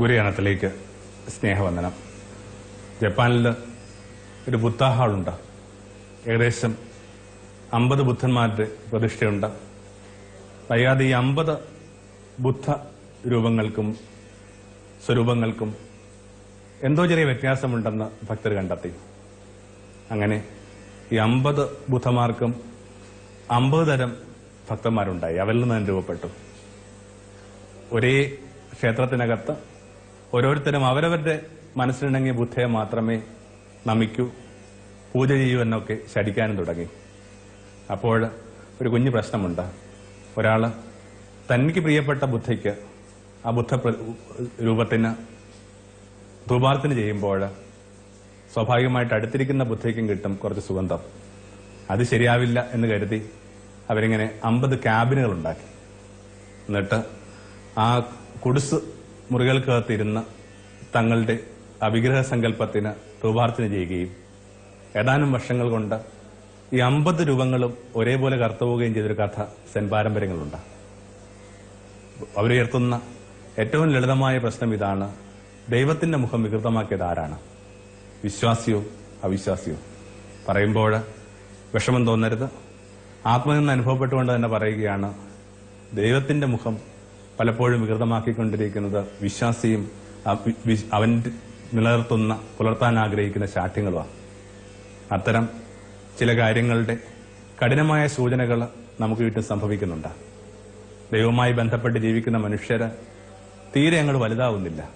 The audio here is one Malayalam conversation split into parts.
ഗുരുയാനത്തിലേക്ക് സ്നേഹവന്ദനം. ജപ്പാനിൽ ഒരു ബുദ്ധ ഹാളുണ്ട് ഏകദേശം അമ്പത് ബുദ്ധന്മാരുടെ പ്രതിഷ്ഠയുണ്ട്. വയ്യാതെ ഈ അമ്പത് ബുദ്ധ രൂപങ്ങൾക്കും സ്വരൂപങ്ങൾക്കും എന്തോ ചെറിയ വ്യത്യാസമുണ്ടെന്ന് ഭക്തർ കണ്ടെത്തി. അങ്ങനെ ഈ അമ്പത് ബുദ്ധമാർക്കും അമ്പത് തരം ഭക്തന്മാരുണ്ടായി. അവരിൽ നിന്ന് രൂപപ്പെട്ടു. ഒരേ ക്ഷേത്രത്തിനകത്ത് ഓരോരുത്തരും അവരവരുടെ മനസ്സിലുണ്ടെങ്കിൽ ബുദ്ധയെ മാത്രമേ നമിക്കൂ പൂജ ചെയ്യൂ എന്നൊക്കെ ശടിക്കാനും തുടങ്ങി. അപ്പോൾ ഒരു കുഞ്ഞു പ്രശ്നമുണ്ട്. ഒരാൾ തനിക്ക് പ്രിയപ്പെട്ട ബുദ്ധയ്ക്ക് ആ ബുദ്ധ രൂപത്തിന് ധൂപാർത്തിന് ചെയ്യുമ്പോൾ സ്വാഭാവികമായിട്ട് അടുത്തിരിക്കുന്ന ബുദ്ധയ്ക്കും കിട്ടും കുറച്ച് സുഗന്ധം. അത് ശരിയാവില്ല എന്ന് കരുതി അവരിങ്ങനെ അമ്പത് ക്യാബിനുകൾ ഉണ്ടാക്കി. എന്നിട്ട് ആ കുടിസ് മുറികൾക്കകത്തിരുന്ന് തങ്ങളുടെ അവിഗ്രഹ വിഗ്രഹ സങ്കല്പത്തിന് രൂപാർച്ചന ചെയ്യുകയും ഏതാനും വർഷങ്ങൾ കൊണ്ട് ഈ അമ്പത് രൂപങ്ങളും ഒരേപോലെ കർത്തുപോവുകയും ചെയ്തൊരു കഥ സെൻ പാരമ്പര്യങ്ങളുണ്ട്. അവരുയർത്തുന്ന ഏറ്റവും ലളിതമായ പ്രശ്നം ഇതാണ് ദൈവത്തിന്റെ മുഖം വികൃതമാക്കിയത് ആരാണ്? വിശ്വാസിയോ അവിശ്വാസിയോ? പറയുമ്പോൾ വിഷമം തോന്നരുത്. ആത്മനിന്ന് അനുഭവപ്പെട്ടുകൊണ്ട് തന്നെ പറയുകയാണ് ദൈവത്തിന്റെ മുഖം പലപ്പോഴും വികൃതമാക്കിക്കൊണ്ടിരിക്കുന്നത് വിശ്വാസിയും അവൻ നിലനിർത്തുന്ന പുലർത്താൻ ആഗ്രഹിക്കുന്ന ശാഠ്യങ്ങളുമാണ്. അത്തരം ചില കാര്യങ്ങളുടെ കഠിനമായ സൂചനകൾ നമുക്ക് വീട്ടിൽ സംഭവിക്കുന്നുണ്ട്. ദൈവവുമായി ബന്ധപ്പെട്ട് ജീവിക്കുന്ന മനുഷ്യര് തീരെ അങ്ങോട്ട് വലുതാവുന്നില്ല.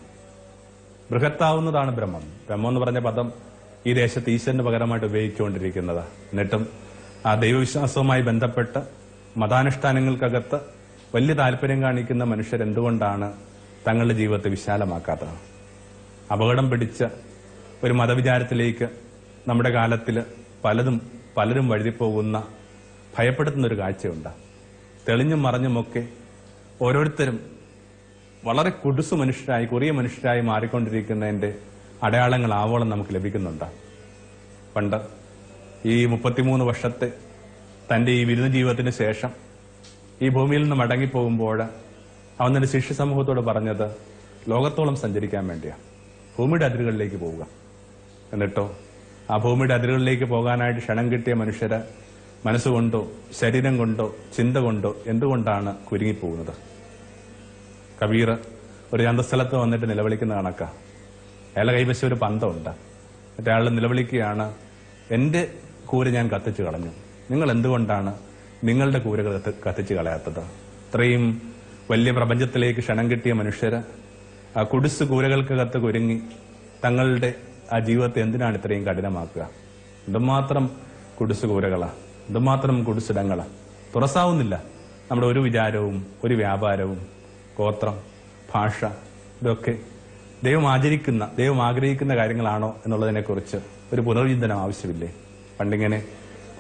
ബൃഹത്താവുന്നതാണ് ബ്രഹ്മം. ബ്രഹ്മം എന്ന് പറഞ്ഞ പദം ഈ ദേശത്ത് ഈശ്വരന് പകരമായിട്ട് ഉപയോഗിച്ചുകൊണ്ടിരിക്കുന്നത്. എന്നിട്ടും ആ ദൈവവിശ്വാസവുമായി ബന്ധപ്പെട്ട് മതാനുഷ്ഠാനങ്ങൾക്കകത്ത് വലിയ താല്പര്യം കാണിക്കുന്ന മനുഷ്യർ എന്തുകൊണ്ടാണ് തങ്ങളുടെ ജീവിതത്തെ വിശാലമാക്കാത്തത്? അപകടം പിടിച്ച ഒരു മതവിചാരത്തിലേക്ക് നമ്മുടെ കാലത്തിൽ പലതും പലരും വഴുതിപ്പോകുന്ന ഭയപ്പെടുത്തുന്ന ഒരു കാഴ്ചയുണ്ട്. തെളിഞ്ഞും മറിഞ്ഞുമൊക്കെ ഓരോരുത്തരും വളരെ കുടുസു മനുഷ്യരായി കുറിയ മനുഷ്യരായി മാറിക്കൊണ്ടിരിക്കുന്നതിന്റെ അടയാളങ്ങൾ ആവോളം നമുക്ക് ലഭിക്കുന്നുണ്ട്. പണ്ട് ഈ മുപ്പത്തിമൂന്ന് വർഷത്തെ തന്റെ ഈ വിരുന്ന് ജീവിതത്തിന് ശേഷം ഈ ഭൂമിയിൽ നിന്ന് മടങ്ങിപ്പോകുമ്പോൾ അവൻ തന്റെ ശിഷ്യ സമൂഹത്തോട് പറഞ്ഞത് ലോകത്തോളം സഞ്ചരിക്കാൻ വേണ്ടിയാണ് ഭൂമിയുടെ അതിരുകളിലേക്ക് പോവുക. എന്നിട്ടോ ആ ഭൂമിയുടെ അതിരുകളിലേക്ക് പോകാനായിട്ട് ക്ഷണം കിട്ടിയ മനുഷ്യര് മനസ്സുകൊണ്ടോ ശരീരം കൊണ്ടോ ചിന്ത കൊണ്ടോ എന്തുകൊണ്ടാണ് കുരുങ്ങിപ്പോകുന്നത്? കബീർ ഒരു ചന്തസ്ഥലത്ത് വന്നിട്ട് നിലവിളിക്കുന്ന കണക്ക. അയാളെ കൈവശം ഒരു പന്തമുണ്ട്. മറ്റേ ആൾ നിലവിളിക്കുകയാണ് എന്റെ കൂര് ഞാൻ കത്തിച്ചു കളഞ്ഞു. നിങ്ങൾ എന്തുകൊണ്ടാണ് നിങ്ങളുടെ കൂര കത്തി- കത്തിച്ചു കളയാത്തത്. ഇത്രയും വലിയ പ്രപഞ്ചത്തിലേക്ക് ക്ഷണം കിട്ടിയ മനുഷ്യര് ആ കുടിസ് കൂരകൾക്കകത്ത് കുരുങ്ങി തങ്ങളുടെ ആ ജീവിതത്തെ എന്തിനാണ് ഇത്രയും കഠിനമാക്കുക? എന്തുമാത്രം കുടിസ് കൂരകളാ? എന്തുമാത്രം കുടിസിടങ്ങളാ തുറസാവുന്നില്ല. നമ്മുടെ ഒരു വിചാരവും ഒരു വ്യാപാരവും ഗോത്രം ഭാഷ ഇതൊക്കെ ദൈവം ആചരിക്കുന്ന ദൈവം ആഗ്രഹിക്കുന്ന കാര്യങ്ങളാണോ എന്നുള്ളതിനെക്കുറിച്ച് ഒരു പുനർചിന്തനം ആവശ്യമില്ലേ? പണ്ടിങ്ങനെ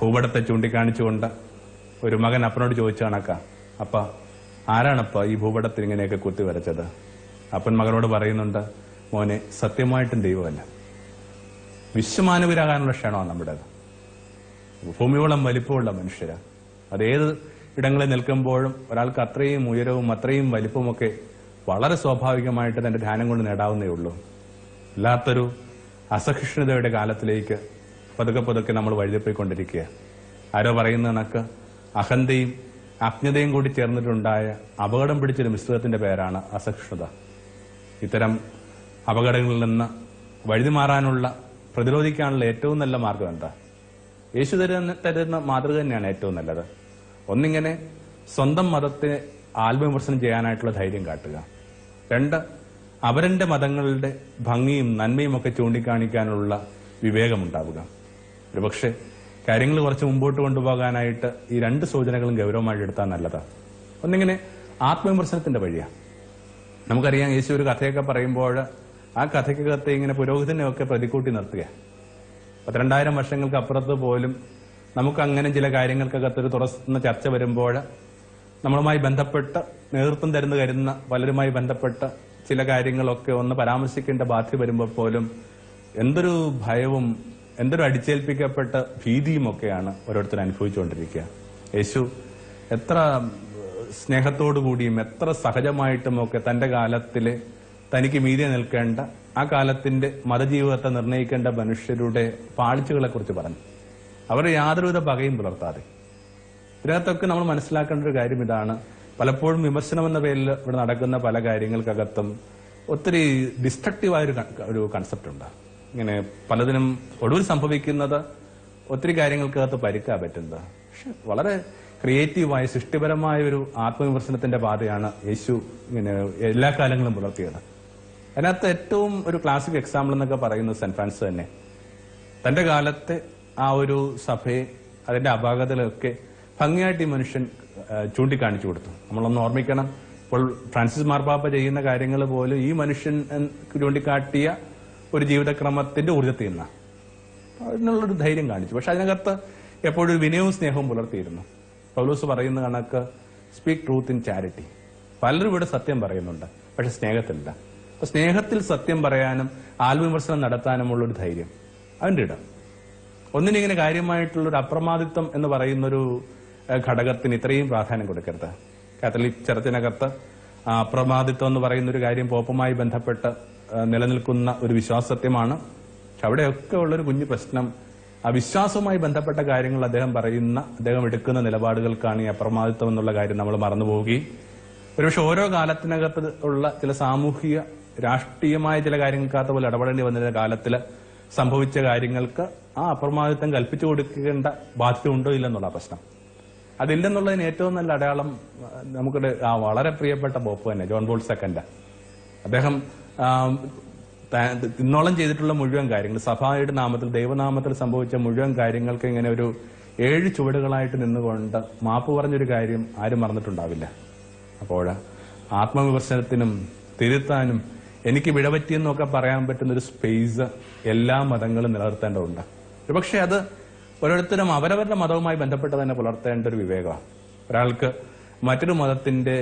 ഭൂപടത്തെ ചൂണ്ടിക്കാണിച്ചുകൊണ്ട് ഒരു മകൻ അപ്പനോട് ചോദിച്ചു അപ്പ ആരാണപ്പ ഈ ഭൂപടത്തിൽ ഇങ്ങനെയൊക്കെ കുത്തി വരച്ചത്? അപ്പൻ മകനോട് പറയുന്നുണ്ട് മോനെ സത്യമായിട്ടും ദൈവമല്ല. വിശ്വമാനവരാകാനുള്ള ക്ഷണമാണ് നമ്മുടേത്. ഭൂമിയോളം വലിപ്പമുള്ള മനുഷ്യരാ. അതേത് ഇടങ്ങളിൽ നിൽക്കുമ്പോഴും ഒരാൾക്ക് അത്രയും ഉയരവും അത്രയും വലിപ്പമൊക്കെ വളരെ സ്വാഭാവികമായിട്ട് തന്റെ ധ്യാനം കൊണ്ട് നേടാവുന്നേ ഉള്ളൂ. അല്ലാത്തൊരു അസഹിഷ്ണുതയുടെ കാലത്തിലേക്ക് പതുക്കെ പതുക്കെ നമ്മൾ വഴുതിപ്പോയിക്കൊണ്ടിരിക്കുക ആരോ പറയുന്ന കണക്ക് അഹന്തയും അജ്ഞതയും കൂടി ചേർന്നിട്ടുണ്ടായ അപകടം പിടിച്ചൊരു മിശ്രിതത്തിന്റെ പേരാണ് അസഹിഷ്ണുത. ഇത്തരം അപകടങ്ങളിൽ നിന്ന് വഴുതി മാറാനുള്ള പ്രതിരോധിക്കാനുള്ള ഏറ്റവും നല്ല മാർഗം എന്താ? യേശു തരുന്ന തരുന്ന മാതൃക തന്നെയാണ് ഏറ്റവും നല്ലത്. ഒന്നിങ്ങനെ സ്വന്തം മതത്തെ ആത്മവിമർശനം ചെയ്യാനായിട്ടുള്ള ധൈര്യം കാട്ടുക. രണ്ട് അവരന്റെ മതങ്ങളുടെ ഭംഗിയും നന്മയും ഒക്കെ ചൂണ്ടിക്കാണിക്കാനുള്ള വിവേകമുണ്ടാവുക ഒരുപക്ഷെ കാര്യങ്ങൾ കുറച്ച് മുമ്പോട്ട് കൊണ്ടുപോകാനായിട്ട് ഈ രണ്ട് സൂചനകളും ഗൗരവമായിട്ട് എടുത്താൽ നല്ലതാ. ഒന്നിങ്ങനെ ആത്മവിമർശനത്തിന്റെ വഴിയാണ് നമുക്കറിയാം യേശു ഒരു കഥയൊക്കെ പറയുമ്പോൾ ആ കഥയ്ക്കകത്ത് ഇങ്ങനെ പുരോഹിതനെയൊക്കെ പ്രതിക്കൂട്ടി നിർത്തുക പന്ത്രണ്ടായിരം വർഷങ്ങൾക്ക് അപ്പുറത്ത് പോലും നമുക്ക് അങ്ങനെ ചില കാര്യങ്ങൾക്കകത്ത് ഒരു തുറന്ന ചർച്ച വരുമ്പോൾ നമ്മളുമായി ബന്ധപ്പെട്ട് നേതൃത്വം തരുന്ന കരുന്ന പലരുമായി ബന്ധപ്പെട്ട ചില കാര്യങ്ങളൊക്കെ ഒന്ന് പരാമർശിക്കേണ്ട ബാധ്യത വരുമ്പോൾ പോലും എന്തൊരു ഭയവും എന്തൊരു അടിച്ചേൽപ്പിക്കപ്പെട്ട ഭീതിയും ഒക്കെയാണ് ഓരോരുത്തർ അനുഭവിച്ചുകൊണ്ടിരിക്കുക. യേശു എത്ര സ്നേഹത്തോടു കൂടിയും എത്ര സഹജമായിട്ടും ഒക്കെ തന്റെ കാലത്തിലെ തനിക്ക് മീതെ നിൽക്കേണ്ട ആ കാലത്തിന്റെ മതജീവിതത്തെ നിർണയിക്കേണ്ട മനുഷ്യരുടെ പാളിച്ചകളെ കുറിച്ച് പറഞ്ഞു. അവർ യാതൊരുവിധ പകയും പുലർത്താതെ. ഇതിനകത്തൊക്കെ നമ്മൾ മനസ്സിലാക്കേണ്ട ഒരു കാര്യം ഇതാണ്. പലപ്പോഴും വിമർശനം എന്ന പേരിൽ ഇവിടെ നടക്കുന്ന പല കാര്യങ്ങൾക്കകത്തും ഒത്തിരി ഡിസ്ട്രക്റ്റീവായ ഒരു കൺസെപ്റ്റ് ഉണ്ട്. ഇങ്ങനെ പലതിനും ഒടുവിൽ സംഭവിക്കുന്നത് ഒത്തിരി കാര്യങ്ങൾക്കകത്ത് പരിക്കാ പറ്റുന്നത്. പക്ഷെ വളരെ ക്രിയേറ്റീവായ സൃഷ്ടിപരമായ ഒരു ആത്മവിമർശനത്തിന്റെ പാതയാണ് യേശു ഇങ്ങനെ എല്ലാ കാലങ്ങളും പുലർത്തിയത്. അതിനകത്ത് ഏറ്റവും ഒരു ക്ലാസിക് എക്സാമ്പിൾ എന്നൊക്കെ പറയുന്നത് സെന്റ് ഫ്രാൻസ് തന്നെ. തന്റെ കാലത്തെ ആ ഒരു സഭയെ അതിന്റെ അപാകതകളൊക്കെ ഭംഗിയായിട്ട് ഈ മനുഷ്യൻ ചൂണ്ടിക്കാണിച്ചു കൊടുത്തു. നമ്മളൊന്ന് ഓർമ്മിക്കണം ഇപ്പോൾ ഫ്രാൻസിസ് മാർപ്പാപ്പ ചെയ്യുന്ന കാര്യങ്ങൾ പോലും ഈ മനുഷ്യൻ ചൂണ്ടിക്കാട്ടിയ ഒരു ജീവിതക്രമത്തിന്റെ ഊർജത്തിൽ നിന്നാണ് അതിനുള്ളൊരു ധൈര്യം കാണിച്ചു. പക്ഷെ അതിനകത്ത് എപ്പോഴും വിനയവും സ്നേഹവും പുലർത്തിയിരുന്നു. പൗലൂസ് പറയുന്ന കണക്ക് സ്പീക്ക് ട്രൂത്ത് ഇൻ ചാരിറ്റി പലരും ഇവിടെ സത്യം പറയുന്നുണ്ട് പക്ഷെ സ്നേഹത്തിലില്ല. അപ്പൊ സ്നേഹത്തിൽ സത്യം പറയാനും ആത്മവിമർശനം നടത്താനുമുള്ള ഒരു ധൈര്യം അതിന്റെ ഇടം. ഒന്നിനിങ്ങനെ കാര്യമായിട്ടുള്ളൊരു അപ്രമാദിത്വം എന്ന് പറയുന്നൊരു ഘടകത്തിന് ഇത്രയും പ്രാധാന്യം കൊടുക്കരുത്. കാത്തലിക് ചർച്ചിനകത്ത് അപ്രമാദിത്വം എന്ന് പറയുന്ന ഒരു കാര്യം പോപ്പുമായി ബന്ധപ്പെട്ട് നിലനിൽക്കുന്ന ഒരു വിശ്വാസത്യമാണ് പക്ഷെ അവിടെയൊക്കെ ഉള്ളൊരു കുഞ്ഞു പ്രശ്നം ആ വിശ്വാസവുമായി ബന്ധപ്പെട്ട കാര്യങ്ങൾ അദ്ദേഹം പറയുന്ന അദ്ദേഹം എടുക്കുന്ന നിലപാടുകൾക്കാണ് ഈ അപ്രമാദിത്വം എന്നുള്ള കാര്യം നമ്മൾ മറന്നു ഒരുപക്ഷെ ഓരോ കാലത്തിനകത്ത് ഉള്ള ചില സാമൂഹിക രാഷ്ട്രീയമായ ചില കാര്യങ്ങൾക്കകത്ത് പോലെ ഇടപെടേണ്ടി വന്നിരുന്ന കാലത്തിൽ സംഭവിച്ച കാര്യങ്ങൾക്ക് ആ അപ്രമാദിത്വം കൽപ്പിച്ചു കൊടുക്കേണ്ട ബാധ്യത ഉണ്ടോ ഇല്ലെന്നുള്ള പ്രശ്നം. അതില്ലെന്നുള്ളതിന് ഏറ്റവും നല്ല അടയാളം നമുക്ക് ആ വളരെ പ്രിയപ്പെട്ട ബോപ്പ് തന്നെ ജോൺ ബോൾ സെക്കൻഡ്. അദ്ദേഹം ഇന്നോളം ചെയ്തിട്ടുള്ള മുഴുവൻ കാര്യങ്ങൾ സഭയുടെ നാമത്തിൽ ദൈവനാമത്തിൽ സംഭവിച്ച മുഴുവൻ കാര്യങ്ങൾക്ക് ഇങ്ങനെ ഒരു ഏഴ് ചുവടുകളായിട്ട് നിന്നുകൊണ്ട് മാപ്പ് പറഞ്ഞൊരു കാര്യം ആരും മറന്നിട്ടുണ്ടാവില്ല. അപ്പോൾ ആത്മവിമർശനത്തിനും തിരുത്താനും എനിക്ക് വിടപറ്റിയെന്നൊക്കെ പറയാൻ പറ്റുന്ന ഒരു സ്പേസ് എല്ലാ മതങ്ങളും നിലനിർത്തേണ്ടതുണ്ട്. ഒരുപക്ഷെ അത് ഓരോരുത്തരും അവരവരുടെ മതവുമായി ബന്ധപ്പെട്ട് തന്നെ പുലർത്തേണ്ട ഒരു വിവേകമാണ് ഒരാൾക്ക് മറ്റൊരു മതത്തിന്റെ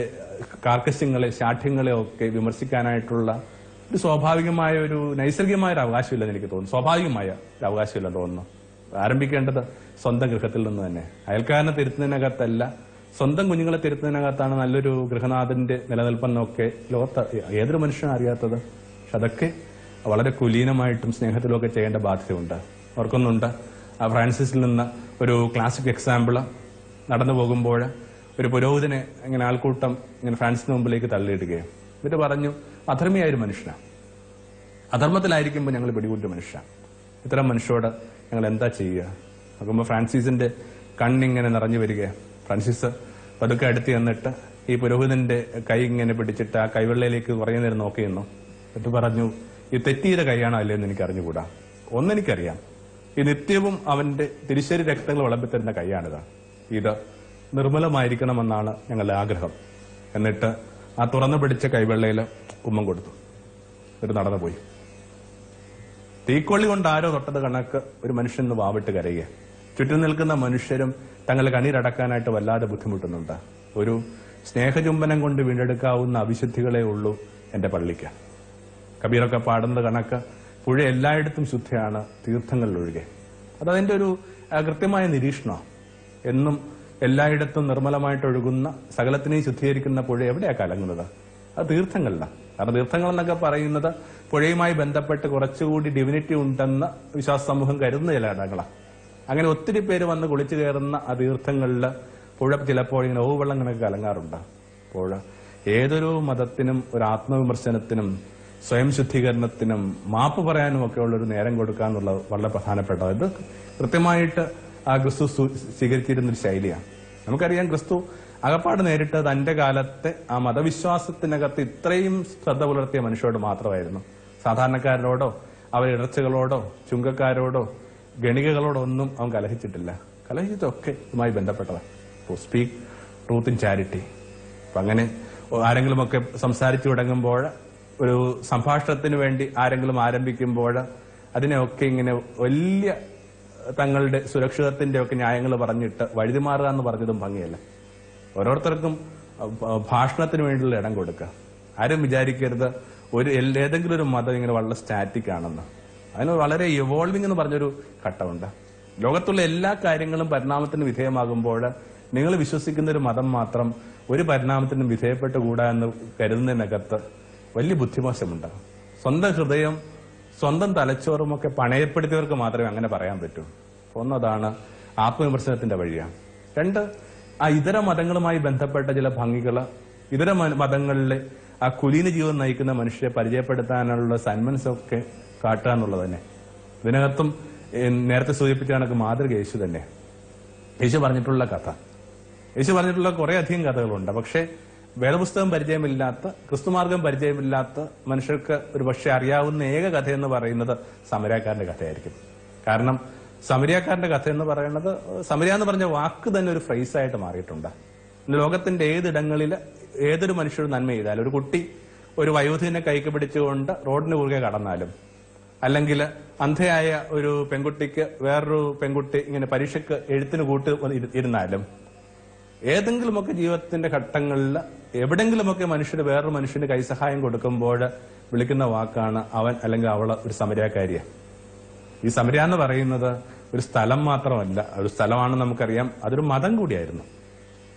കാർക്കശ്യങ്ങളെ ശാഠ്യങ്ങളെ ഒക്കെ വിമർശിക്കാനായിട്ടുള്ള ഒരു സ്വാഭാവികമായ ഒരു നൈസർഗികമായ ഒരു അവകാശമില്ലെന്ന് എനിക്ക് തോന്നുന്നു. സ്വാഭാവികമായ ഒരു അവകാശമില്ലെന്ന് തോന്നുന്നു. ആരംഭിക്കേണ്ടത് സ്വന്തം ഗൃഹത്തിൽ നിന്ന് തന്നെ. അയൽക്കാരനെ തിരുത്തുന്നതിനകത്തല്ല സ്വന്തം കുഞ്ഞുങ്ങളെ തിരുത്തുന്നതിനകത്താണ് നല്ലൊരു ഗൃഹനാഥന്റെ നിലനിൽപ്പെന്നൊക്കെ ലോകത്ത് ഏതൊരു മനുഷ്യനും അറിയാത്തത്. പക്ഷെ അതൊക്കെ വളരെ കുലീനമായിട്ടും സ്നേഹത്തിലും ഒക്കെ ചെയ്യേണ്ട ബാധ്യതയുണ്ട്. ഓർക്കുന്നുണ്ട് ആ ഫ്രാൻസിസിൽ നിന്ന് ഒരു ക്ലാസിക് എക്സാമ്പിൾ നടന്നു പോകുമ്പോൾ ഒരു പുരോഹിതനെ ഇങ്ങനെ ആൾക്കൂട്ടം ഇങ്ങനെ ഫ്രാൻസിന് മുമ്പിലേക്ക് തള്ളിയിടുകയും എന്നിട്ട് പറഞ്ഞു അധർമ്മിയായ ഒരു മനുഷ്യനാണ് അധർമ്മത്തിലായിരിക്കുമ്പോൾ ഞങ്ങൾ പിടികൂട്ട മനുഷ്യനാണ് ഇത്തരം മനുഷ്യരോട് ഞങ്ങൾ എന്താ ചെയ്യുക? നോക്കുമ്പോൾ ഫ്രാൻസിസിന്റെ കണ്ണിങ്ങനെ നിറഞ്ഞു വരിക ഫ്രാൻസിസ് പതുക്കെ അടുത്ത് ചെന്നിട്ട് ഈ പുരോഹിതന്റെ കൈ ഇങ്ങനെ പിടിച്ചിട്ട് ആ കൈവെള്ളയിലേക്ക് കുറേ നേരം നോക്കിയിരുന്നു എന്നിട്ട് പറഞ്ഞു ഈ തെറ്റിയുടെ കൈയാണോ അല്ലേന്ന് എനിക്ക് അറിഞ്ഞുകൂടാ. ഒന്നെനിക്കറിയാം ഈ നിത്യവും അവന്റെ തിരിശ്ശേരി രക്തങ്ങൾ വിളമ്പിത്തരുന്ന കൈയാണിത്. ഇത് നിർമ്മലമായിരിക്കണമെന്നാണ് ഞങ്ങളുടെ ആഗ്രഹം. എന്നിട്ട് ആ തുറന്നു പിടിച്ച കൈവെള്ളയിൽ ഉമ്മം കൊടുത്തു. ഒരു നടന്നു പോയി. തീക്കൊള്ളി കൊണ്ട് ആരോ തൊട്ടത് കണക്ക് ഒരു മനുഷ്യൻ ഒന്ന് വാവിട്ട് കരയുക ചുറ്റും നിൽക്കുന്ന മനുഷ്യരും തങ്ങൾ കണ്ണീരടക്കാനായിട്ട് വല്ലാതെ ബുദ്ധിമുട്ടുന്നുണ്ട്. ഒരു സ്നേഹചുംബനം കൊണ്ട് വീണ്ടെടുക്കാവുന്ന അവിശുദ്ധികളെ ഉള്ളൂ എന്റെ പള്ളിക്ക്. കബീറൊക്കെ പാടുന്നത് കണക്ക് പുഴ എല്ലായിടത്തും ശുദ്ധിയാണ് തീർത്ഥങ്ങളിലൊഴികെ അതതിന്റെ ഒരു കൃത്യമായ നിരീക്ഷണമാണ് എന്നും എല്ലായിടത്തും നിർമ്മലമായിട്ട് ഒഴുകുന്ന സകലത്തിനെയും ശുദ്ധീകരിക്കുന്ന പുഴ എവിടെയാ കലങ്ങുന്നത്? അത് തീർത്ഥങ്ങളിലാണ് കാരണം തീർത്ഥങ്ങൾ എന്നൊക്കെ പറയുന്നത് പുഴയുമായി ബന്ധപ്പെട്ട് കുറച്ചുകൂടി ഡിവിനിറ്റി ഉണ്ടെന്ന് വിശ്വാസ സമൂഹം കരുതുന്ന ചില ഇടങ്ങളാണ് അങ്ങനെ ഒത്തിരി പേര് വന്ന് കുളിച്ചു കയറുന്ന ആ തീർത്ഥങ്ങളിൽ പുഴ ചിലപ്പോൾ ഇങ്ങനെ ഓവുവെള്ളം കണക്ക് കലങ്ങാറുണ്ട്. പുഴ ഏതൊരു മതത്തിനും ഒരു ആത്മവിമർശനത്തിനും സ്വയം ശുദ്ധീകരണത്തിനും മാപ്പ് പറയാനും ഒക്കെ ഉള്ള ഒരു നേരം കൊടുക്കുക എന്നുള്ളത് വളരെ പ്രധാനപ്പെട്ടത്. ഇത് കൃത്യമായിട്ട് ആ ക്രിസ്തു സ്വീകരിച്ചിരുന്ന ഒരു ശൈലിയാണ്. നമുക്കറിയാം ക്രിസ്തു അകപ്പാട് നേരിട്ട് തന്റെ കാലത്തെ ആ മതവിശ്വാസത്തിനകത്ത് ഇത്രയും ശ്രദ്ധ പുലർത്തിയ മനുഷ്യരോട് മാത്രമായിരുന്നു. സാധാരണക്കാരനോടോ അവരെ ഇടർച്ചകളോടോ ചുങ്കക്കാരോടോ ഗണികകളോടോ ഒന്നും അവൻ കലഹിച്ചിട്ടില്ല. കലഹിച്ചതൊക്കെ ഇതുമായി ബന്ധപ്പെട്ടതാണ്. സ്പീക്ക് ട്രൂത്ത് ഇൻ ചാരിറ്റി അപ്പൊ അങ്ങനെ ആരെങ്കിലുമൊക്കെ സംസാരിച്ചു തുടങ്ങുമ്പോൾ ഒരു സംഭാഷണത്തിന് വേണ്ടി ആരെങ്കിലും ആരംഭിക്കുമ്പോൾ അതിനെയൊക്കെ ഇങ്ങനെ വലിയ തങ്ങളുടെ സുരക്ഷിതത്തിന്റെ ഒക്കെ ന്യായങ്ങൾ പറഞ്ഞിട്ട് വഴുതി മാറുക എന്ന് പറഞ്ഞതും ഭംഗിയല്ല. ഓരോരുത്തർക്കും ഭാഷണത്തിന് വേണ്ടിയുള്ള ഇടം കൊടുക്കുക. ആരും വിചാരിക്കരുത്. ഒരു ഏതെങ്കിലും ഒരു മതം ഇങ്ങനെ വളരെ സ്റ്റാറ്റിക് ആണെന്ന്. അതിന് വളരെ ഇവോൾവിംഗ് എന്ന് പറഞ്ഞൊരു ഘട്ടമുണ്ട്. ലോകത്തുള്ള എല്ലാ കാര്യങ്ങളും പരിണാമത്തിന് വിധേയമാകുമ്പോൾ നിങ്ങൾ വിശ്വസിക്കുന്ന ഒരു മതം മാത്രം ഒരു പരിണാമത്തിനും വിധേയപ്പെട്ടുകൂടാ എന്ന് കരുതുന്നതിനകത്ത് വലിയ ബുദ്ധിമോശമുണ്ട്. സ്വന്തം ഹൃദയം സ്വന്തം തലച്ചോറുമൊക്കെ പണയപ്പെടുത്തിയവർക്ക് മാത്രമേ അങ്ങനെ പറയാൻ പറ്റൂ. ഒന്നതാണ് ആത്മവിമർശനത്തിന്റെ വഴിയാണ് രണ്ട് ആ ഇതര മതങ്ങളുമായി ബന്ധപ്പെട്ട ചില ഭംഗികൾ ഇതര മതങ്ങളിലെ ആ കുലീന ജീവിതം നയിക്കുന്ന മനുഷ്യരെ പരിചയപ്പെടുത്താനുള്ള സന്മനസ്സൊക്കെ കാട്ടുക എന്നുള്ളത് തന്നെ. ഇതിനകത്തും നേരത്തെ സൂചിപ്പിച്ച കണക്ക് മാതൃക യേശു തന്നെ. യേശു പറഞ്ഞിട്ടുള്ള കഥ. യേശു പറഞ്ഞിട്ടുള്ള കുറെ അധികം കഥകളുണ്ട്. പക്ഷേ വേദപുസ്തകം പരിചയമില്ലാത്ത ക്രിസ്തുമാർഗം പരിചയമില്ലാത്ത മനുഷ്യർക്ക് ഒരു പക്ഷെ അറിയാവുന്ന ഏക കഥ എന്ന് പറയുന്നത് സമരക്കാരന്റെ കഥയായിരിക്കും. കാരണം സമരിയാക്കാരന്റെ കഥ എന്ന് പറയുന്നത് സമരിയ എന്ന് പറഞ്ഞ വാക്ക് തന്നെ ഒരു ഫ്രൈസ് ആയിട്ട് മാറിയിട്ടുണ്ട്. ലോകത്തിന്റെ ഏതിടങ്ങളിൽ ഏതൊരു മനുഷ്യരും നന്മ ചെയ്താലും ഒരു കുട്ടി ഒരു വയോധികനെ കൈക്ക് പിടിച്ചുകൊണ്ട് റോഡിന് കുറുകെ കടന്നാലും അല്ലെങ്കിൽ അന്ധയായ ഒരു പെൺകുട്ടിക്ക് വേറൊരു പെൺകുട്ടി ഇങ്ങനെ പരീക്ഷയ്ക്ക് എഴുത്തിന് കൂട്ട് ഇരു- ഇരുന്നാലും ഏതെങ്കിലുമൊക്കെ ജീവിതത്തിന്റെ ഘട്ടങ്ങളിൽ എവിടെങ്കിലുമൊക്കെ മനുഷ്യന് വേറൊരു മനുഷ്യന് കൈസഹായം കൊടുക്കുമ്പോൾ വിളിക്കുന്ന വാക്കാണ് അവൻ അല്ലെങ്കിൽ അവൾ ഒരു സമരക്കാരിയ ഈ സമര എന്ന് പറയുന്നത് ഒരു സ്ഥലം മാത്രമല്ല. ഒരു സ്ഥലമാണെന്ന് നമുക്കറിയാം. അതൊരു മതം കൂടിയായിരുന്നു.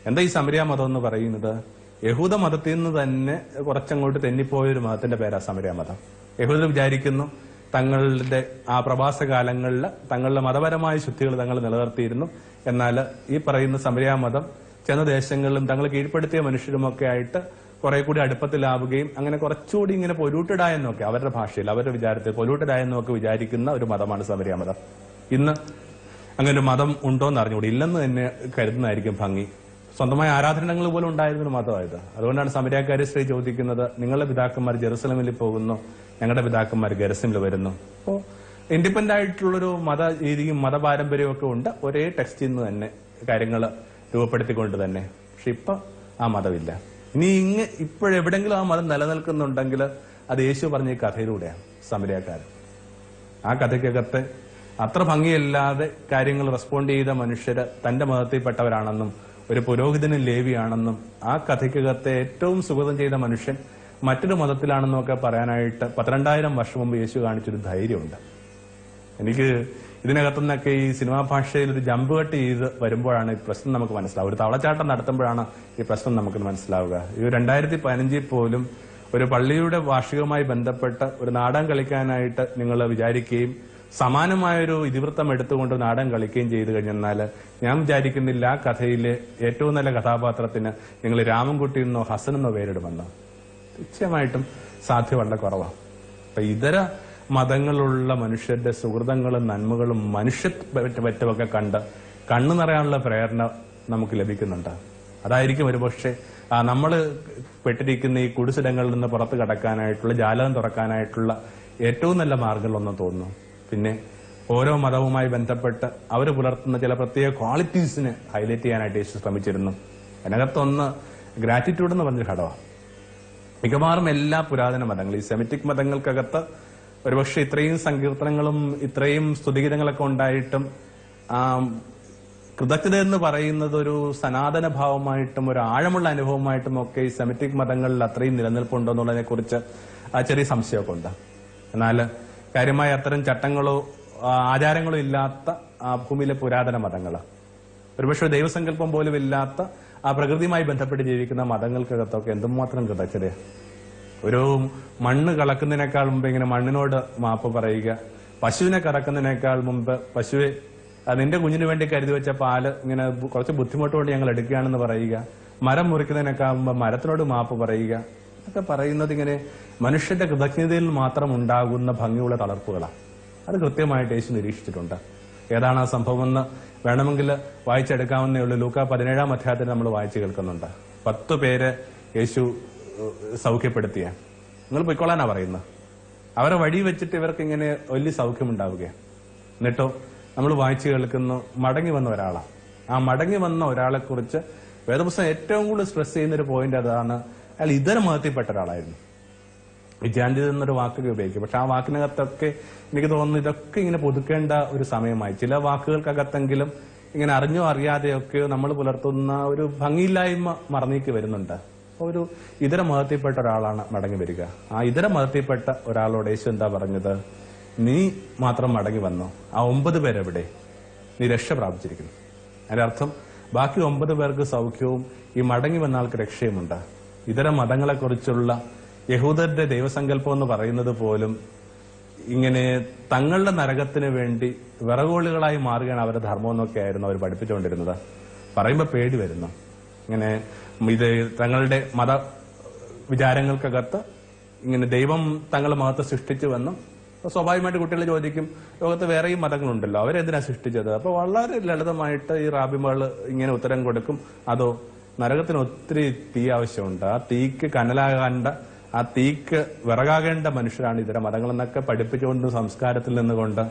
എന്താ ഈ സമരിയ മതം എന്ന് പറയുന്നത്? യഹൂദ മതത്തിൽ നിന്ന് തന്നെ കുറച്ചങ്ങോട്ട് തെന്നിപ്പോയ ഒരു മതത്തിന്റെ പേരാ സമരിയ മതം. യഹൂദർ വിചാരിക്കുന്നു തങ്ങളുടെ ആ പ്രവാസ കാലങ്ങളിൽ തങ്ങളുടെ മതപരമായ ശുദ്ധികൾ തങ്ങൾ നിലനിർത്തിയിരുന്നു. എന്നാൽ ഈ പറയുന്ന സമരിയ മതം ചെന്ന ദേശങ്ങളിലും തങ്ങൾ കീഴ്പ്പെടുത്തിയ മനുഷ്യരുമൊക്കെ ആയിട്ട് കുറെ കൂടി അടുപ്പത്തിലാവുകയും അങ്ങനെ കുറച്ചുകൂടി ഇങ്ങനെ പൊലൂട്ടഡായെന്നൊക്കെ അവരുടെ ഭാഷയിൽ അവരുടെ വിചാരത്തിൽ പൊലൂട്ടഡായെന്നൊക്കെ വിചാരിക്കുന്ന ഒരു മതമാണ് സമരിയ മതം ഇന്ന് അങ്ങനെ ഒരു മതം ഉണ്ടോ എന്ന് അറിഞ്ഞുകൂടി. ഇല്ലെന്ന് തന്നെ കരുതുന്നതായിരിക്കും ഭംഗി. സ്വന്തമായ ആരാധനകൾ പോലും ഉണ്ടായിരുന്ന ഒരു മതമായത്. അതുകൊണ്ടാണ് സമരക്കാരെ ശ്രീ ചോദിക്കുന്നത് നിങ്ങളുടെ പിതാക്കന്മാർ ജെറുസലമിൽ പോകുന്നു ഞങ്ങളുടെ പിതാക്കന്മാർ ഗരസിമിൽ വരുന്നു. അപ്പോൾ ഇൻഡിപെൻഡന്റ് ആയിട്ടുള്ളൊരു മത രീതിയും മതപാരമ്പര്യവും ഒക്കെ ഉണ്ട്. ഒരേ ടെക്സ്റ്റിൽ നിന്ന് തന്നെ കാര്യങ്ങൾ രൂപപ്പെടുത്തിക്കൊണ്ട് തന്നെ. പക്ഷെ ഇപ്പൊ ആ മതമില്ല. ഇനി ഇങ്ങ് ഇപ്പോഴെവിടെങ്കിലും ആ മതം നിലനിൽക്കുന്നുണ്ടെങ്കിൽ അത് യേശു പറഞ്ഞ കഥയിലൂടെയാണ് സമരക്കാരൻ ആ കഥയ്ക്കകത്ത് അത്ര ഭംഗിയല്ലാതെ കാര്യങ്ങൾ റെസ്പോണ്ട് ചെയ്ത മനുഷ്യര് തന്റെ മതത്തിൽപ്പെട്ടവരാണെന്നും ഒരു പുരോഹിതനും ലേവിയാണെന്നും ആ കഥയ്ക്കകത്തെ ഏറ്റവും സുഗതം ചെയ്ത മനുഷ്യൻ മറ്റൊരു മതത്തിലാണെന്നും ഒക്കെ പറയാനായിട്ട് പന്ത്രണ്ടായിരം വർഷം മുമ്പ് യേശു കാണിച്ചൊരു ധൈര്യമുണ്ട്. എനിക്ക് ഇതിനകത്തുനിന്നൊക്കെ ഈ സിനിമാ ഭാഷയിൽ ഒരു ജമ്പ് കട്ട് ചെയ്ത് വരുമ്പോഴാണ് ഈ പ്രശ്നം നമുക്ക് മനസ്സിലാവുക. ഒരു തവളച്ചാട്ടം നടത്തുമ്പോഴാണ് ഈ പ്രശ്നം നമുക്ക് മനസ്സിലാവുക. ഈ രണ്ടായിരത്തി പതിനഞ്ചിൽ പോലും ഒരു പള്ളിയുടെ വാർഷികവുമായി ബന്ധപ്പെട്ട് ഒരു നാടകം കളിക്കാനായിട്ട് നിങ്ങൾ വിചാരിക്കുകയും സമാനമായൊരു ഇതിവൃത്തം എടുത്തുകൊണ്ട് നാടകം കളിക്കുകയും ചെയ്തു കഴിഞ്ഞെന്നാൽ ഞാൻ വിചാരിക്കുന്നില്ല ആ കഥയിലെ ഏറ്റവും നല്ല കഥാപാത്രത്തിന് നിങ്ങൾ രാമൻകുട്ടി എന്നോ ഹസൻ എന്നോ പേരിടുമെന്ന്. തീർച്ചയായിട്ടും സാധ്യ വളരെ കുറവാണ്. അപ്പൊ ഇതര മതങ്ങളുള്ള മനുഷ്യരുടെ സുഹൃതങ്ങളും നന്മകളും മനുഷ്യ പറ്റുമൊക്കെ കണ്ട് കണ്ണു നിറയാനുള്ള പ്രേരണ നമുക്ക് ലഭിക്കുന്നുണ്ട്. അതായിരിക്കും ഒരുപക്ഷെ നമ്മൾ പെട്ടിരിക്കുന്ന ഈ കുടിസിടങ്ങളിൽ നിന്ന് പുറത്ത് കടക്കാനായിട്ടുള്ള ജാലകം തുറക്കാനായിട്ടുള്ള ഏറ്റവും നല്ല മാർഗങ്ങളൊന്ന് തോന്നുന്നു. പിന്നെ ഓരോ മതവുമായി ബന്ധപ്പെട്ട് അവർ പുലർത്തുന്ന ചില പ്രത്യേക ക്വാളിറ്റീസിനെ ഹൈലൈറ്റ് ചെയ്യാനായിട്ട് യേശു ശ്രമിച്ചിരുന്നു. അതിനകത്തൊന്ന് ഗ്രാറ്റിറ്റ്യൂഡ് എന്ന് പറഞ്ഞൊരു ഘടകമാണ്. മിക്കവാറും എല്ലാ പുരാതന മതങ്ങളും ഈ സെമിറ്റിക് മതങ്ങൾക്കകത്ത് ഒരുപക്ഷെ ഇത്രയും സങ്കീർത്തനങ്ങളും ഇത്രയും സ്തുതിഗീതങ്ങളൊക്കെ ഉണ്ടായിട്ടും കൃതജ്ഞത എന്ന് പറയുന്നത് ഒരു സനാതന ഭാവമായിട്ടും ഒരു ആഴമുള്ള അനുഭവമായിട്ടും ഒക്കെ ഈ സെമിറ്റിക് മതങ്ങളിൽ അത്രയും നിലനിൽപ്പുണ്ടോ എന്നുള്ളതിനെ കുറിച്ച് ചെറിയ സംശയമൊക്കെ ഉണ്ട്. എന്നാൽ കാര്യമായ അത്തരം ചട്ടങ്ങളോ ആചാരങ്ങളോ ഇല്ലാത്ത ഭൂമിയിലെ പുരാതന മതങ്ങൾ ഒരുപക്ഷെ ദൈവസങ്കല്പം പോലും ഇല്ലാത്ത ആ പ്രകൃതിയുമായി ബന്ധപ്പെട്ട് ജീവിക്കുന്ന മതങ്ങൾക്കകത്തൊക്കെ എന്തുമാത്രം കൃതജ്ഞതയാണ് ഒരു മണ്ണ് കളക്കുന്നതിനേക്കാൾ മുമ്പ് ഇങ്ങനെ മണ്ണിനോട് മാപ്പ് പറയുക. പശുവിനെ കറക്കുന്നതിനേക്കാൾ മുമ്പ് പശുവെ നിന്റെ കുഞ്ഞിന് വേണ്ടി കരുതി വെച്ച പാൽ ഇങ്ങനെ കുറച്ച് ബുദ്ധിമുട്ടുകൊണ്ട് ഞങ്ങൾ എടുക്കുകയാണെന്ന് പറയുക. മരം മുറിക്കുന്നതിനേക്കാൾ മുമ്പ് മരത്തിനോട് മാപ്പ് പറയുക. ഒക്കെ പറയുന്നത് ഇങ്ങനെ മനുഷ്യന്റെ കൃതജ്ഞതയിൽ മാത്രം ഉണ്ടാകുന്ന ഭംഗിയുള്ള തളർപ്പുകളാണ്. അത് കൃത്യമായിട്ട് യേശു നിരീക്ഷിച്ചിട്ടുണ്ട്. ഏതാണ് ആ സംഭവം എന്ന് വേണമെങ്കിൽ വായിച്ചെടുക്കാവുന്നേ ഉള്ളൂ. ലൂക്ക പതിനേഴാം അധ്യായത്തിൽ നമ്മൾ വായിച്ചു കേൾക്കുന്നുണ്ട്. പത്ത് പേര് യേശു സൗഖ്യപ്പെടുത്തിയ. നിങ്ങൾ പൊയ്ക്കോളാനാ പറയുന്നത്. അവരെ വഴി വെച്ചിട്ട് ഇവർക്ക് ഇങ്ങനെ വലിയ സൗഖ്യം ഉണ്ടാവുകയാണ് എന്നിട്ടോ നമ്മൾ വായിച്ചു കേൾക്കുന്നു മടങ്ങി വന്ന ഒരാളാണ് ആ മടങ്ങി വന്ന ഒരാളെ കുറിച്ച് വേദപുസ്തകം ഏറ്റവും കൂടുതൽ സ്ട്രെസ് ചെയ്യുന്ന ഒരു പോയിന്റ് അതാണ് അയാൾ ഇതര മതത്തിൽപ്പെട്ട ഒരാളായിരുന്നു. വിദ്യാന്തിത എന്നൊരു വാക്കൊക്കെ ഉപയോഗിക്കും. പക്ഷെ ആ വാക്കിനകത്തൊക്കെ എനിക്ക് തോന്നുന്നു ഇതൊക്കെ ഇങ്ങനെ പുതുക്കേണ്ട ഒരു സമയമായി. ചില വാക്കുകൾക്കകത്തെങ്കിലും ഇങ്ങനെ അറിഞ്ഞോ അറിയാതെയൊക്കെയോ നമ്മൾ പുലർത്തുന്ന ഒരു ഭംഗിയില്ലായ്മ മറന്നേക്ക് വരുന്നുണ്ട്. ഒരു ഇതര മതത്തിൽപ്പെട്ട ഒരാളാണ് മടങ്ങി വരിക. ആ ഇതര മതത്തിൽപ്പെട്ട ഒരാളോട് യേശു എന്താ പറഞ്ഞത്? നീ മാത്രം മടങ്ങി വന്നോ. ആ ഒമ്പത് പേരെവിടെ? നീ രക്ഷ പ്രാപിച്ചിരിക്കുന്നു. അതിന്റെ അർത്ഥം ബാക്കി ഒമ്പത് പേർക്ക് സൗഖ്യവും ഈ മടങ്ങി വന്ന ആൾക്ക് രക്ഷയുമുണ്ട്. ഇതര മതങ്ങളെക്കുറിച്ചുള്ള യഹൂദരുടെ ദൈവസങ്കല്പം എന്ന് പറയുന്നത് പോലും ഇങ്ങനെ തങ്ങളുടെ നരകത്തിന് വേണ്ടി വിറകോളുകളായി മാറുകയാണ് അവരുടെ ധർമ്മം എന്നൊക്കെ ആയിരുന്നു അവർ പഠിപ്പിച്ചുകൊണ്ടിരുന്നത്. പറയുമ്പോൾ പേടി വരുന്നു. ഇങ്ങനെ ഇത് തങ്ങളുടെ മത വിചാരങ്ങൾക്കകത്ത് ഇങ്ങനെ ദൈവം തങ്ങൾ മതത്തെ സൃഷ്ടിച്ചുവെന്നും സ്വാഭാവികമായിട്ട് കുട്ടികൾ ചോദിക്കും ലോകത്ത് വേറെയും മതങ്ങളുണ്ടല്ലോ അവരെന്തിനാ സൃഷ്ടിച്ചത്? അപ്പൊ വളരെ ലളിതമായിട്ട് ഈ റാബിമകൾ ഇങ്ങനെ ഉത്തരം കൊടുക്കും അതോ നരകത്തിന് ഒത്തിരി തീ ആവശ്യമുണ്ട് ആ തീക്ക് കനലാകേണ്ട ആ തീക്ക് വിറകാകേണ്ട മനുഷ്യരാണ് ഇതര മതങ്ങളെന്നൊക്കെ പഠിപ്പിച്ചുകൊണ്ട് സംസ്കാരത്തിൽ നിന്നുകൊണ്ട്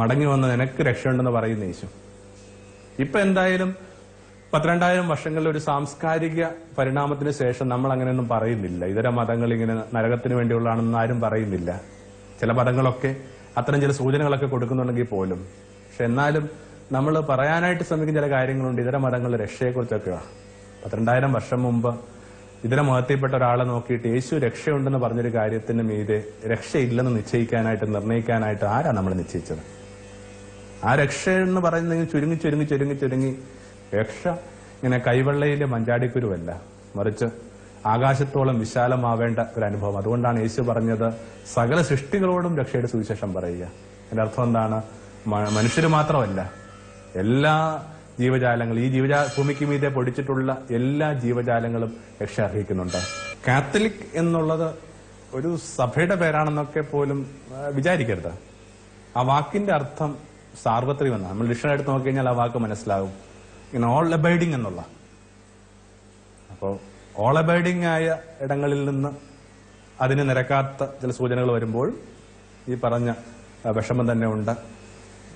മടങ്ങി വന്ന് നിനക്ക് രക്ഷയുണ്ടെന്ന് പറയുന്ന യേശു. ഇപ്പൊ എന്തായാലും പന്ത്രണ്ടായിരം വർഷങ്ങളിലെ ഒരു സാംസ്കാരിക പരിണാമത്തിന് ശേഷം നമ്മൾ അങ്ങനെയൊന്നും പറയുന്നില്ല. ഇതര മതങ്ങൾ ഇങ്ങനെ നരകത്തിന് വേണ്ടിയുള്ളതാണെന്ന് ആരും പറയുന്നില്ല. ചില മതങ്ങളൊക്കെ അത്തരം ചില സൂചനകളൊക്കെ കൊടുക്കുന്നുണ്ടെങ്കിൽ പോലും. പക്ഷെ എന്നാലും നമ്മൾ പറയാനായിട്ട് ശ്രമിക്കുന്ന ചില കാര്യങ്ങളുണ്ട്. ഇതര മതങ്ങളുടെ രക്ഷയെക്കുറിച്ചൊക്കെ പന്ത്രണ്ടായിരം വർഷം മുമ്പ് ഇതര മതത്തിൽപ്പെട്ട ഒരാളെ നോക്കിയിട്ട് യേശു രക്ഷയുണ്ടെന്ന് പറഞ്ഞൊരു കാര്യത്തിന് മീതെ രക്ഷയില്ലെന്ന് നിശ്ചയിക്കാനായിട്ട് നിർണയിക്കാനായിട്ട് ആരാ നമ്മൾ നിശ്ചയിച്ചത്? ആ രക്ഷ എന്ന് പറയുന്നെങ്കിൽ ചുരുങ്ങി ചുരുങ്ങി ചുരുങ്ങി ചുരുങ്ങി രക്ഷ ഇങ്ങനെ കൈവെള്ളയിലെ മഞ്ചാടിക്കുരുവല്ല. മറിച്ച് ആകാശത്തോളം വിശാലമാവേണ്ട ഒരു അനുഭവം അതുകൊണ്ടാണ് യേശു പറഞ്ഞത് സകല സൃഷ്ടികളോടും രക്ഷയുടെ സുവിശേഷം പറയുക. എന്റെ അർത്ഥം എന്താണ്? മനുഷ്യർ മാത്രമല്ല എല്ലാ ജീവജാലങ്ങളും ഈ ജീവജാ ഭൂമിക്ക് മീതെ പൊടിച്ചിട്ടുള്ള എല്ലാ ജീവജാലങ്ങളും രക്ഷ അർഹിക്കുന്നുണ്ട്. കാത്തലിക് എന്നുള്ളത് ഒരു സഭയുടെ പേരാണെന്നൊക്കെ പോലും വിചാരിക്കരുത്. ആ വാക്കിന്റെ അർത്ഥം സാർവത്രികമെന്നാണ് നമ്മൾ ഡിക്ഷണറി എടുത്ത് നോക്കിക്കഴിഞ്ഞാൽ ആ വാക്ക് മനസ്സിലാകും. ഇങ്ങനെ ഓൾ അബൈഡിങ് എന്നുള്ള. അപ്പോൾ ഓൾ അബൈഡിങ് ആയ ഇടങ്ങളിൽ നിന്ന് അതിന് നിരക്കാത്ത ചില സൂചനകൾ വരുമ്പോൾ ഈ പറഞ്ഞ വിഷമം തന്നെ ഉണ്ട്.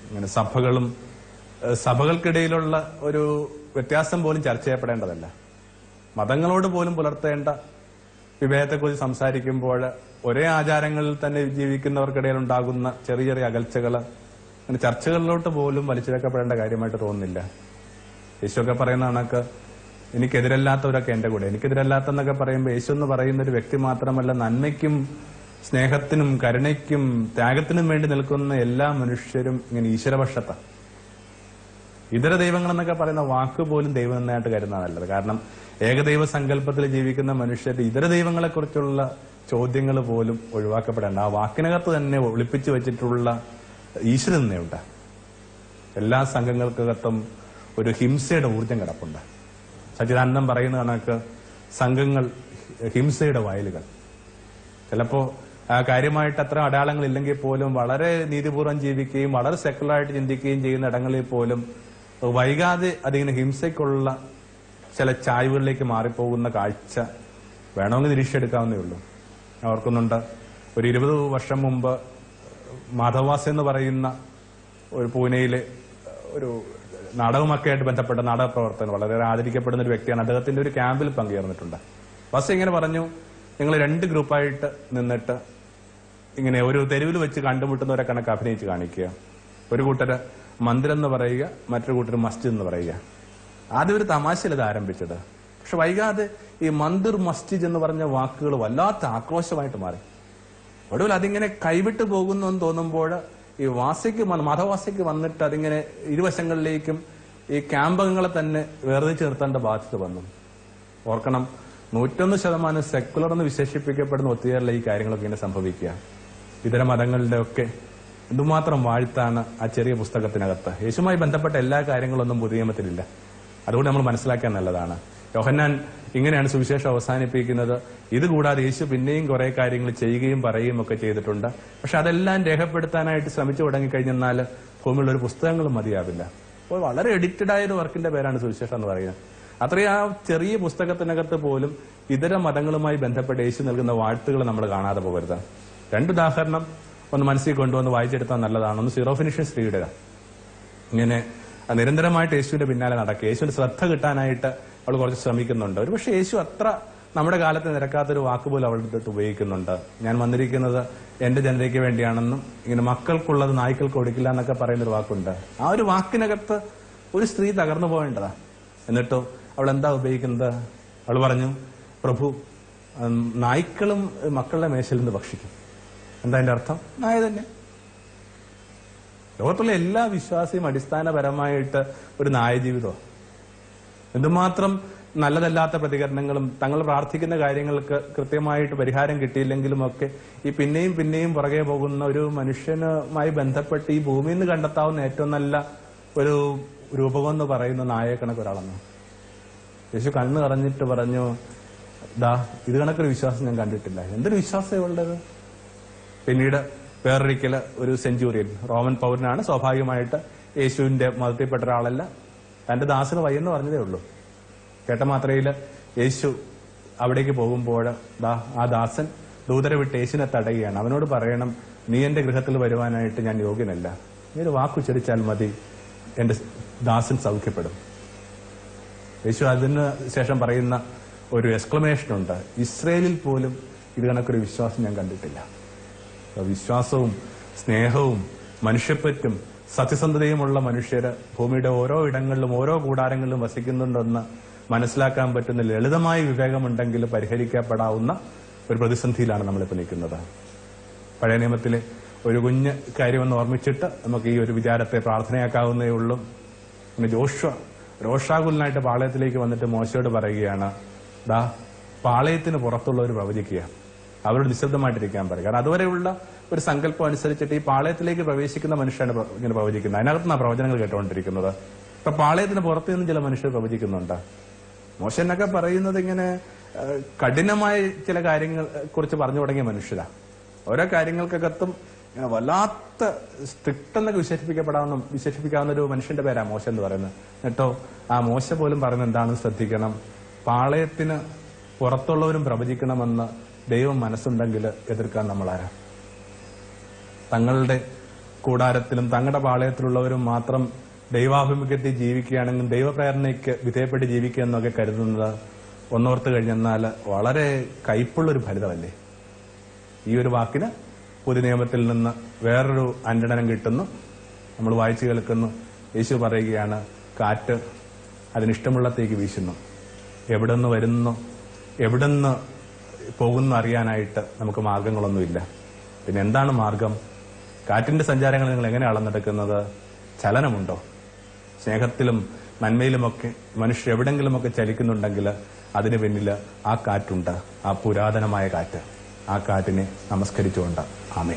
ഇങ്ങനെ സഭകളും സഭകൾക്കിടയിലുള്ള ഒരു വ്യത്യാസം പോലും ചർച്ച ചെയ്യപ്പെടേണ്ടതല്ല. മതങ്ങളോട് പോലും പുലർത്തേണ്ട വിഭേദത്തെക്കുറിച്ച് സംസാരിക്കുമ്പോൾ ഒരേ ആചാരങ്ങളിൽ തന്നെ ജീവിക്കുന്നവർക്കിടയിൽ ഉണ്ടാകുന്ന ചെറിയ ചെറിയ അകൽച്ചകൾ അങ്ങനെ ചർച്ചകളിലോട്ട് പോലും വലിച്ചിഴക്കപ്പെടേണ്ട കാര്യമായിട്ട് തോന്നുന്നില്ല. യേശുവൊക്കെ പറയുന്ന കണക്ക് എനിക്കെതിരല്ലാത്തവരൊക്കെ എന്റെ കൂടെ. എനിക്കെതിരല്ലാത്തെന്നൊക്കെ പറയുമ്പോൾ യേശു എന്ന് പറയുന്ന ഒരു വ്യക്തി മാത്രമല്ല നന്മയ്ക്കും സ്നേഹത്തിനും കരുണയ്ക്കും ത്യാഗത്തിനും വേണ്ടി നിൽക്കുന്ന എല്ലാ മനുഷ്യരും ഇങ്ങനെ ഈശ്വരപക്ഷത്താണ് ഇതര ദൈവങ്ങൾ എന്നൊക്കെ പറയുന്ന വാക്ക് പോലും ദൈവം എന്നായിട്ട് കരുതാനല്ലത് നല്ലത്. കാരണം ഏകദൈവ സങ്കല്പത്തിൽ ജീവിക്കുന്ന മനുഷ്യരുടെ ഇതര ദൈവങ്ങളെ കുറിച്ചുള്ള ചോദ്യങ്ങൾ പോലും ഒഴിവാക്കപ്പെടേണ്ട. ആ വാക്കിനകത്ത് തന്നെ ഒളിപ്പിച്ചു വെച്ചിട്ടുള്ള ഈശ്വരൻ തന്നെയുണ്ട്. എല്ലാ സംഘങ്ങൾക്കകത്തും ഒരു ഹിംസയുടെ ഊർജം കിടപ്പുണ്ട്. സച്ചിദാനന്ദം പറയുന്ന കണക്ക് സംഘങ്ങൾ ഹിംസയുടെ വയലുകൾ. ചിലപ്പോ കാര്യമായിട്ട് അത്ര അടയാളങ്ങൾ ഇല്ലെങ്കിൽ പോലും വളരെ നീതിപൂർവം ജീവിക്കുകയും വളരെ സെക്കുലറായിട്ട് ചിന്തിക്കുകയും ചെയ്യുന്ന ഇടങ്ങളിൽ പോലും വൈകാതെ അതിങ്ങനെ ഹിംസയ്ക്കുള്ള ചില ചായ്വുകളിലേക്ക് മാറിപ്പോകുന്ന കാഴ്ച വേണമെങ്കിൽ നിരീക്ഷിച്ചെടുക്കാവുന്നേ ഉള്ളൂ. ഓർക്കുന്നുണ്ട് ഒരു ഇരുപത് വർഷം മുമ്പ് മാധവാസ് എന്ന് പറയുന്ന ഒരു പൂനെയിലെ ഒരു നാടകമൊക്കെ ആയിട്ട് ബന്ധപ്പെട്ട നാടക പ്രവർത്തകൻ വളരെ ആദരിക്കപ്പെടുന്ന ഒരു വ്യക്തിയാണ്. അദ്ദേഹത്തിന്റെ ഒരു ക്യാമ്പിൽ പങ്കുചേർന്നിട്ടുണ്ട് ബസ് ഇങ്ങനെ പറഞ്ഞു നിങ്ങൾ രണ്ട് ഗ്രൂപ്പായിട്ട് നിന്നിട്ട് ഇങ്ങനെ ഒരു തെരുവിൽ വെച്ച് കണ്ടുമുട്ടുന്നവരെ കണക്ക് അഭിനയിച്ച് കാണിക്കുക. ഒരു കൂട്ടര് മന്ദിരം എന്ന് പറയുക മറ്റൊരു കൂട്ടർ മസ്ജിദ് എന്ന് പറയുക. ആദ്യം ഒരു തമാശയിൽ ഇത് ആരംഭിച്ചത്. പക്ഷെ വൈകാതെ ഈ മന്ദിർ മസ്ജിദ് എന്ന് പറഞ്ഞ വാക്കുകൾ വല്ലാത്ത ആക്രോശമായിട്ട് മാറി. ഒടുവിൽ അതിങ്ങനെ കൈവിട്ട് പോകുന്നു എന്ന് തോന്നുമ്പോൾ ഈ വാസിക്ക് മതവാസിക്ക് വന്നിട്ട് അതിങ്ങനെ ഇരുവശങ്ങളിലേക്കും ഈ ക്യാമ്പകങ്ങളെ തന്നെ വേർതിരിച്ച് നിർത്തേണ്ട ബാധ്യത വന്നു. ഓർക്കണം നൂറ്റൊന്ന് ശതമാനം സെക്കുലർ എന്ന് വിശേഷിപ്പിക്കപ്പെടുന്ന ഒത്തുചേരലെ ഈ കാര്യങ്ങളൊക്കെ ഇങ്ങനെ സംഭവിക്കുക. ഇതര ഒക്കെ എന്തുമാത്രം വാഴ്ത്താണ് ആ ചെറിയ പുസ്തകത്തിനകത്ത്. യേശുമായി ബന്ധപ്പെട്ട എല്ലാ കാര്യങ്ങളൊന്നും പുതിയ നിയമത്തിലില്ല അതുകൊണ്ട് നമ്മൾ മനസ്സിലാക്കാൻ നല്ലതാണ്. യോഹന്നാൻ ഇങ്ങനെയാണ് സുവിശേഷം അവസാനിപ്പിക്കുന്നത്. ഇതുകൂടാതെ യേശു പിന്നെയും കുറെ കാര്യങ്ങൾ ചെയ്യുകയും പറയുകയും ഒക്കെ ചെയ്തിട്ടുണ്ട്. പക്ഷെ അതെല്ലാം രേഖപ്പെടുത്താനായിട്ട് ശ്രമിച്ചു തുടങ്ങിക്കഴിഞ്ഞാൽ ഭൂമിയുള്ള ഒരു പുസ്തകങ്ങളും മതിയാവില്ല. അപ്പോൾ വളരെ എഡിറ്റഡ് ആയ ഒരു വർക്കിന്റെ പേരാണ് സുവിശേഷം എന്ന് പറയുന്നത് അത്രയും ആ ചെറിയ പുസ്തകത്തിനകത്ത് പോലും ഇതര മതങ്ങളുമായി ബന്ധപ്പെട്ട് യേശു നൽകുന്ന വാഴ്ത്തുകൾ നമ്മൾ കാണാതെ പോകരുത്. രണ്ട് ഉദാഹരണം ഒന്ന് മനസ്സിൽ കൊണ്ടുവന്ന് വായിച്ചെടുത്താൽ നല്ലതാണ്. ഒന്ന് സീറോഫിനിഷ്യൻ സ്ത്രീയുടെ. ഇങ്ങനെ നിരന്തരമായിട്ട് യേശുവിന്റെ പിന്നാലെ നടക്കുക. യേശുവിന്റെ ശ്രദ്ധ കിട്ടാനായിട്ട് അവൾ കുറച്ച് ശ്രമിക്കുന്നുണ്ട്. ഒരുപക്ഷെ യേശു അത്ര നമ്മുടെ കാലത്ത് നിരക്കാത്തൊരു വാക്ക് പോലും അവളുടെ അടുത്ത് ഉപയോഗിക്കുന്നുണ്ട്. ഞാൻ വന്നിരിക്കുന്നത് എന്റെ ജനതയ്ക്ക് വേണ്ടിയാണെന്നും ഇങ്ങനെ മക്കൾക്കുള്ളത് നായ്ക്കൾക്ക് കൊടുക്കില്ല എന്നൊക്കെ പറയുന്ന ഒരു വാക്കുണ്ട്. ആ ഒരു വാക്കിനകത്ത് ഒരു സ്ത്രീ തകർന്നു പോകേണ്ടതാ. എന്നിട്ടോ അവൾ എന്താ ഉപയോഗിക്കുന്നത്? അവൾ പറഞ്ഞു പ്രഭു നായ്ക്കളും മക്കളുടെ മേശയിൽ നിന്ന് ഭക്ഷിക്കും. എന്താ അതിന്റെ അർത്ഥം? നായ തന്നെ. ലോകത്തുള്ള എല്ലാ വിശ്വാസിയും അടിസ്ഥാനപരമായിട്ട് ഒരു നായജീവിതമാണ് എന്തുമാത്രം നല്ലതല്ലാത്ത പ്രതികരണങ്ങളും തങ്ങൾ പ്രാർത്ഥിക്കുന്ന കാര്യങ്ങൾക്ക് കൃത്യമായിട്ട് പരിഹാരം കിട്ടിയില്ലെങ്കിലും ഒക്കെ ഈ പിന്നെയും പിന്നെയും പുറകെ പോകുന്ന ഒരു മനുഷ്യനുമായി ബന്ധപ്പെട്ട് ഈ ഭൂമിയിൽ നിന്ന് കണ്ടെത്താവുന്ന ഏറ്റവും നല്ല ഒരു രൂപമെന്ന് പറയുന്ന നായകണക്ക് ഒരാളെന്ന് യേശു കണ്ണ് കറഞ്ഞിട്ട് പറഞ്ഞു ദാ ഇത് കണക്കൊരു വിശ്വാസം ഞാൻ കണ്ടിട്ടില്ല. എന്തൊരു വിശ്വാസം ഉള്ളത്? പിന്നീട് വേറൊരിക്കൽ ഒരു സെഞ്ചുറിയൻ റോമൻ പൗരനാണ് സ്വാഭാവികമായിട്ട് യേശുവിന്റെ മതത്തിൽപ്പെട്ട ഒരാളല്ല. തന്റെ ദാസന് വയ്യെന്ന് പറഞ്ഞതേ ഉള്ളൂ. കേട്ട മാത്രയിൽ യേശു അവിടേക്ക് പോകുമ്പോൾ ആ ദാസൻ ദൂതരെ വിട്ട് യേശുവിനെ തടയുകയാണ്. അവനോട് പറയണം നീ എന്റെ ഗൃഹത്തിൽ വരുവാനായിട്ട് ഞാൻ യോഗ്യനല്ല. നീ ഒരു വാക്കുച്ചരിച്ചാൽ മതി എന്റെ ദാസൻ സൗഖ്യപ്പെടും. യേശു അതിന് ശേഷം പറയുന്ന ഒരു എക്സ്ക്ലമേഷൻ ഉണ്ട്. ഇസ്രയേലിൽ പോലും ഇത് കണക്കൊരു വിശ്വാസം ഞാൻ കണ്ടിട്ടില്ല. വിശ്വാസവും സ്നേഹവും മനുഷ്യപ്പറ്റും സത്യസന്ധതയുമുള്ള മനുഷ്യർ ഭൂമിയുടെ ഓരോ ഇടങ്ങളിലും ഓരോ കൂടാരങ്ങളിലും വസിക്കുന്നുണ്ടെന്ന് മനസ്സിലാക്കാൻ പറ്റുന്ന ലളിതമായ വിവേകമുണ്ടെങ്കിൽ പരിഹരിക്കപ്പെടാവുന്ന ഒരു പ്രതിസന്ധിയിലാണ് നമ്മളിപ്പോൾ നിൽക്കുന്നത്. പഴയ നിയമത്തിലെ ഒരു കുഞ്ഞ് കാര്യമെന്ന് ഓർമ്മിച്ചിട്ട് നമുക്ക് ഈ ഒരു വിചാരത്തെ പ്രാർത്ഥനയാക്കാവുന്നേ ഉള്ളൂ. പിന്നെ ജോഷ രോഷാകുലനായിട്ട് പാളയത്തിലേക്ക് വന്നിട്ട് മോശയോട് പറയുകയാണ് ദാ പാളയത്തിന് പുറത്തുള്ളവർ പ്രവചിക്കുക. അവരോട് നിശബ്ദമായിട്ടിരിക്കാൻ പറയുക കാരണം അതുവരെയുള്ള ഒരു സങ്കല്പം അനുസരിച്ചിട്ട് ഈ പാളയത്തിലേക്ക് പ്രവേശിക്കുന്ന മനുഷ്യരാണ് ഇങ്ങനെ പ്രവചിക്കുന്നത്. അതിനകത്തുനിന്നാണ് പ്രവചനങ്ങൾ കേട്ടുകൊണ്ടിരിക്കുന്നത്. ഇപ്പൊ പാളയത്തിന് പുറത്തു നിന്നും ചില മനുഷ്യർ പ്രവചിക്കുന്നുണ്ട്. മോശനൊക്കെ പറയുന്നത് ഇങ്ങനെ കഠിനമായ ചില കാര്യങ്ങൾ കുറിച്ച് പറഞ്ഞു തുടങ്ങിയ മനുഷ്യരാ. ഓരോ കാര്യങ്ങൾക്കകത്തും ഇങ്ങനെ വല്ലാത്ത സ്ട്രിക്റ്റ് എന്നൊക്കെ വിശേഷിപ്പിക്കപ്പെടാവുന്ന വിശേഷിപ്പിക്കാവുന്ന ഒരു മനുഷ്യന്റെ പേരാ മോശ എന്ന് പറയുന്നത്. എന്നിട്ടോ ആ മോശ പോലും പറയുന്നത് എന്താണെന്ന് ശ്രദ്ധിക്കണം. പാളയത്തിന് പുറത്തുള്ളവരും പ്രവചിക്കണമെന്ന് ദൈവം മനസ്സുണ്ടെങ്കിൽ എതിർക്കാൻ നമ്മളാരാ? തങ്ങളുടെ കൂടാരത്തിലും തങ്ങളുടെ പാളയത്തിലുള്ളവരും മാത്രം ദൈവാഭിമുഖ്യത്തിൽ ജീവിക്കുകയാണെങ്കിൽ ദൈവപ്രേരണയ്ക്ക് വിധേയപ്പെട്ട് ജീവിക്കുക എന്നൊക്കെ കരുതുന്നത് ഒന്നോർത്ത് കഴിഞ്ഞെന്നാൽ വളരെ കയ്പുള്ളൊരു ഫലിതമല്ലേ? ഈ ഒരു വാക്കിന് പുതിയ നിയമത്തിൽ നിന്ന് വേറൊരു അന്വടനം കിട്ടുന്നു. നമ്മൾ വായിച്ചു കേൾക്കുന്നു. യേശു പറയുകയാണ് കാറ്റ് അതിനിഷ്ടമുള്ളത്തേക്ക് വീശുന്നു. എവിടെ നിന്ന് വരുന്നു? എവിടെ നിന്ന് പോകുന്നു അറിയാനായിട്ട് നമുക്ക് മാർഗങ്ങളൊന്നുമില്ല. പിന്നെ എന്താണ് മാർഗം? കാറ്റിന്റെ സഞ്ചാരങ്ങൾ നിങ്ങൾ എങ്ങനെ അളന്നെടുക്കുന്നത് ചലനമുണ്ടോ? സ്നേഹത്തിലും നന്മയിലുമൊക്കെ മനുഷ്യർ എവിടെങ്കിലുമൊക്കെ ചലിക്കുന്നുണ്ടെങ്കിൽ അതിന് പിന്നിൽ ആ കാറ്റുണ്ട്. ആ പുരാതനമായ കാറ്റ്. ആ കാറ്റിനെ നമസ്കരിച്ചുകൊണ്ട്. ആമേ